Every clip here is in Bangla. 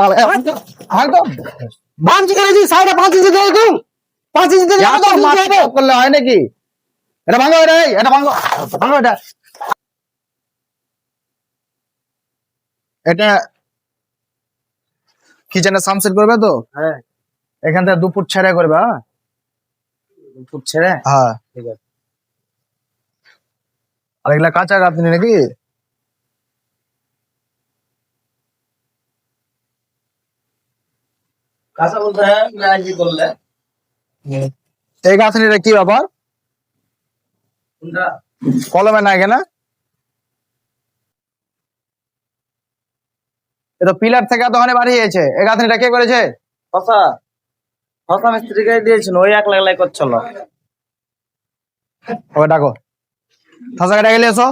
বাল একদম ভাঙছি সাইডে পাঁচ ইঞ্চি দিয়ে দিন পাঁচ ইঞ্চি দিয়ে মাথা করলে হয় নাকি? এটা ভাঙো রে এটা ভাঙো। ভাঙো এটা। এটা কিচেনে সামসেট করবে তো? হ্যাঁ। এখান থেকে দু ফুট ছেড়ে করবে হ্যাঁ? ফুট ছেড়ে? হ্যাঁ। ঠিক আছে। আর এগুলা কাঁচা আপনি নাকি কাঁচা বলতে হ্যাঁ মিনাজি করলে এই গাছনিটা কি ব্যাপার? কলমে নাই কেনা? এ তো পিলার থেকে এতখানি বাড়িয়েছে এই গাছনিটা কে করেছে? কথা কথা মিস্ত্রিকে দিয়েছিল ওই এক লাখ লাখ করছিল ওকে ডাকো। ফাঁসা কাটা গেলে এসো।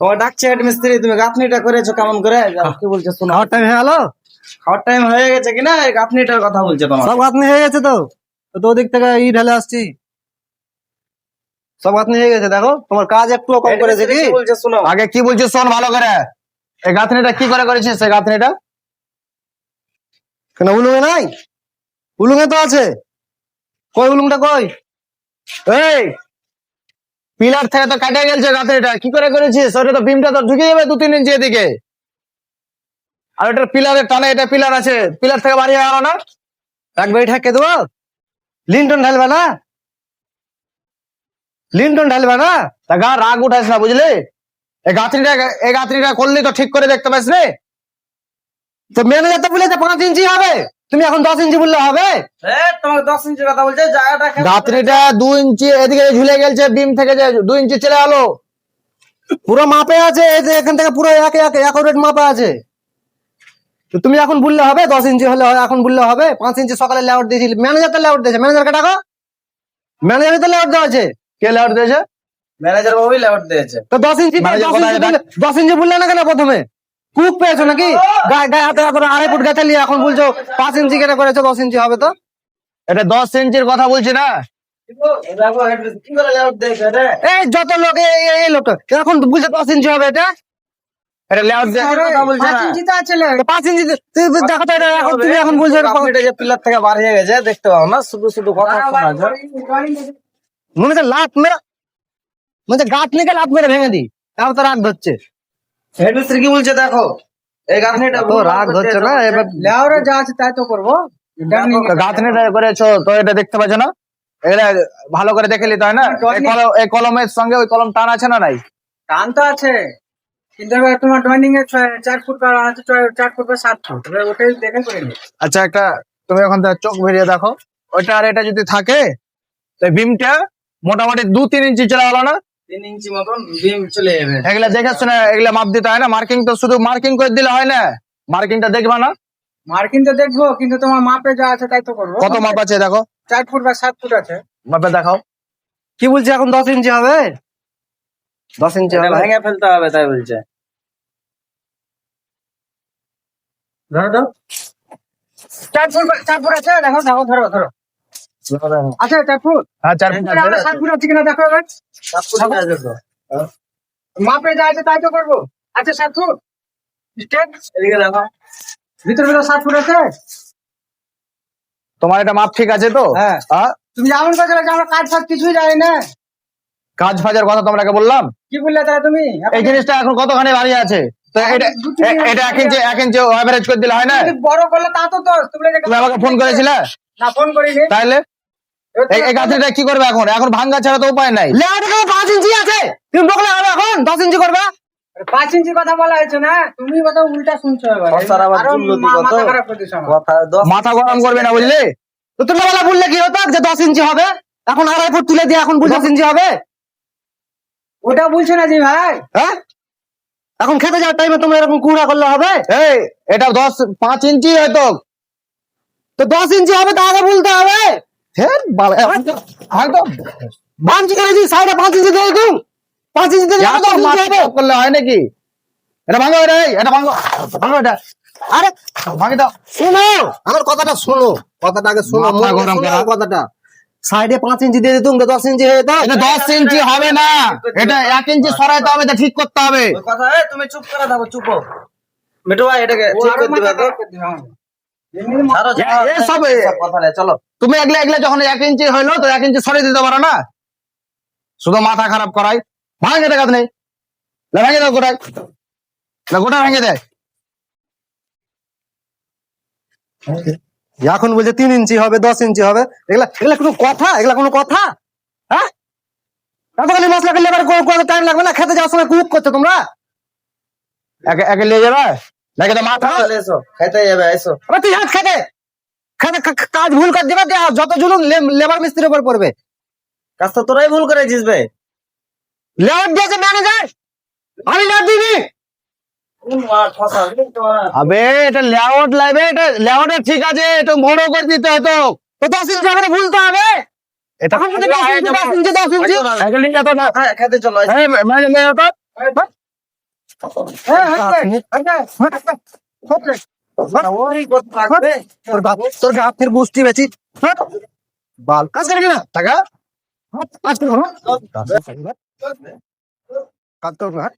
তোমার ডাকছে হেড মিস্ত্রি তুমি গাঁথনিটা করেছ কেমন করে? কি বলছো শোনো। খাওয়ার টাইম হয়ে গেল? খাওয়ার টাইম হয়ে গেছে কিনা? এই গাঁথনিটার কথা বলছে তোমার। সব গাঁথনি হয়ে গেছে তো? তো ওদিক থেকে ই ঢালে আসছি। সব গাঁথনি হয়ে গেছে দেখো। তোমার কাজ একটু কম করেছে কি? বলছে শোনো? আগে কি বলছিস শোন ভালো করে। এই গাঁথনিটা কি করে করেছিস? সেই গাঁথনিটা? কেন উলুঙে নাই? উলুঙে তো আছে। কই উলুংটা কই? এই! পিলার থেকে তো কাটে গেছে গাঁথনিটা কি করে করেছিস? ওটা তো বিমটা তো ঢুকে যাবে দু তিন ইঞ্চি এদিকে। আর ওটা পিলারের টানে, এটা পিলার আছে। পিলার থেকে বাড়ি গেল না। এক বাড়ি ঠাকে দেবো লিন্টন ঢালবে না? লিন্টন ঢালবে না? তা গা রাগ উঠাইস না, বুঝলি? এই গাঁথনিটা এই গাঁথনিটা করলি তো ঠিক করে দেখতে পাস রে। তো ম্যানেজার তো বলেছে পাঁচ ইঞ্চি হবে। তুমি এখন দশ ইঞ্চি বললে হবে? এ তোমাকে দশ ইঞ্চি কথা বলছে জায়গাটা কেমন- গাঁথনিটা দু ইঞ্চি এদিকে ঝুলে গেছে বিম থেকে যে দু ইঞ্চি চলে গেলো পুরো মাপে আছে এখান থেকে পুরো এক এক অ্যাকুরেট মাপে আছে। তো তুমি এখন বললে হবে দশ ইঞ্চি হলে হয়, এখন বললে হবে। পাঁচ ইঞ্চি সকালে লেআউট দিয়েছিল। ম্যানেজার তো লেআউট দিয়েছে? ম্যানেজারকে ডাকো ম্যানেজার তো লেআউট দেওয়া আছে কে লেআউট দিয়েছে? ম্যানেজার বাবুই লেআউট দিয়েছে। তো দশ ইঞ্চি দশ ইঞ্চি বললে না কেন প্রথমে? কুক পেয়েছ নাকি? গায়ে গায়ে হাতে করে আড়াই ফুট গেছে নিয়ে এখন বলছো পাঁচ ইঞ্চি কেটে করেছ দশ ইঞ্চি হবে তো? এটা দশ ইঞ্চির কথা বলছি না? দেখো হেড মিস্ত্রি কি করে লেআউট দিয়েছে রে এই যত লোক এই- লোকটা এখন বলছে দশ ইঞ্চি হবে এটা? এটা লেআউট কথা বলছে না তো পাঁচ ইঞ্চি দেখো তো এটা এখন তুমি এখন বলছো এটা যে পিলার থেকে বার হয়ে গেছে দেখতে পাও না শুধু শুধু কথা শোনা যায়। মনে হচ্ছে লাত মেরা মনে হচ্ছে গাছ নিকে লাত মেরে ভেঙে দি তাও তো রাগ ধরছে। হেড মিস্ত্রি কি বলছে দেখো? এই গাঁথনিটা তো রাগ ধরছে না এবার যা আছে তাই তো করব। গাঁথনিটা করেছ তো এটা দেখতে পাচ্ছ না? ভালো করে দেখে নিতে হয় না? এই কলমের সঙ্গে ওই কলম টান আছে না নাই? টান তো আছে। কিন্তু তোমার এ চার ফুট আছে চার ফুট বা সাত ফুট। ওটাই দেখে করে আচ্ছা একটা তুমি এখন চোখ ভেরিয়ে দেখো। ওইটা আর এটা যদি থাকে তো বিমটা মোটামুটি দু তিন ইঞ্চি চলে গেলো না? তিন ইঞ্চি মতন বিম চলে যাবে। এগুলা মাপ দিতে হয় না। মার্কিং তো শুধু মার্কিং করে দিলে হয় না। মার্কিংটা দেখবা না? মার্কিং দেখব কিন্তু তোমার মাপে যা আছে তাই তো করব। কত মাপ আছে দেখো? চার ফুট বা সাত ফুট আছে। মাপে দেখাও। কি বলছে এখন দশ ইঞ্চি হবে? দশ ইঞ্চি হবে। ভেঙে ফেলতে হবে তাই বলছে। ধরো চার ফুট চার ফুট আছে দেখো দেখো ধরো ধরো। আছে চার ফুট হ্যাঁ আছে। কিনা দেখো এবার। তো। মাপে যা আছে তাই তো করব। আচ্ছা ভিতরে ভিতরে আছে? তোমার এটা মাপ ঠিক আছে তো? হ্যাঁ। হ্যাঁ? তুমি যেমন কাজ আমরা কাজ ফাজ কিছুই জানি না। কাজ ফাজের কথা তোমাকে বললাম? কি বললে তাহলে তুমি? এই জিনিসটা এখন কতখানি বাড়ি আছে? তো এটা এটা এক ইঞ্চি এক ইঞ্চি অ্যাভারেজ করে দিলে হয় না? বড় করলে তা তো দোষ। তুমি আমাকে ফোন করেছিলে? না ফোন করিনি। তাহলে এই- এই গাছটা কি করবে এখন? এখন ভাঙ্গা ছাড়া তো উপায় নাই। পাঁচ ইঞ্চি আছে। তুমি বকলে হবে এখন? দশ ইঞ্চি করবে? পাঁচ ইঞ্চি কথা বলা হয়েছে না? তুমি কথা উল্টা শুনছো? মাথা খারাপ করে দিছো কথা মাথা গরম করবে না বুঝলি? তো তুমি বেলা বললে কি হতো যে দশ ইঞ্চি হবে? এখন আড়াই ফুট তুলে দিয়ে এখন দশ ইঞ্চি হবে? ওটা বলছো না জি ভাই? হ্যাঁ? এখন খেতে যাওয়ার টাইমে তোমরা এরকম কুড়া করলে হবে? এই এটা দশ পাঁচ ইঞ্চি হয়তো তো। দশ ইঞ্চি হবে তা আগে বলতে হবে। ফের একদম- করেছি সাইডে পাঁচ ইঞ্চি দিয়ে দিন পাঁচ ইঞ্চি দিয়ে করলে হয় নাকি? এটা ভাঙো রে এটা ভাঙো। ভাঙো এটা। আরে ভাঙি দাও। শোনো। আমার কথাটা শোনো। কথাটা আগে শোনো কথাটা। সাইডে পাঁচ ইঞ্চি দিয়ে দিতুম তো দশ ইঞ্চি হয়ে যেত এটা দশ ইঞ্চি হবে না। এটা এক ইঞ্চি সরাইতে হবে এটা ঠিক করতে হবে। তুমি চুপ করে থাকো চুপ। মিঠু ভাই এটাকে ঠিক করে দিবা চলো। তুমি একলা একলা যখন এক ইঞ্চি হইল তো এক ইঞ্চি দিতে পারো না? শুধু মাথা খারাপ করাই। ভাঙে দেখাত নেই। ভেঙে দাও না গোটা ভেঙে দেয়। এখন বলছে তিন ইঞ্চি হবে দশ ইঞ্চি হবে। এগুলা এগুলা কোনো কথা? এগুলা কোনো কথা? হ্যাঁ? এতখানি মশলা করলে এবার টাইম লাগবে না? খেতে যাওয়ার সময় কুক করছ তোমরা? একে একে নিয়ে যাবে? নাকি তো মাথা এসো খাইতে যাবে এসো এবার তুই হাত কা- কাজ ভুল করে দিবে যত জুলুম লেবার মিস্ত্রির উপর পড়বে কাজ তো তোরাই ভুল করেছিস লেবার দিয়েছে ম্যানেজার আমি লেবার দিবি আবে এটা লেআউট লাগবে এটা লেআউটে ঠিক আছে এটা বড় করে দিতে হতো তো দশ ইঞ্চি আমাদের ভুলতে হবে এটা দশ ইঞ্চি দশ ইঞ্চি হ্যাঁ, খেতে চলো মানে নিয়ে যেত কাজ করে কিনা টাকা কাজ করো কাজ করো না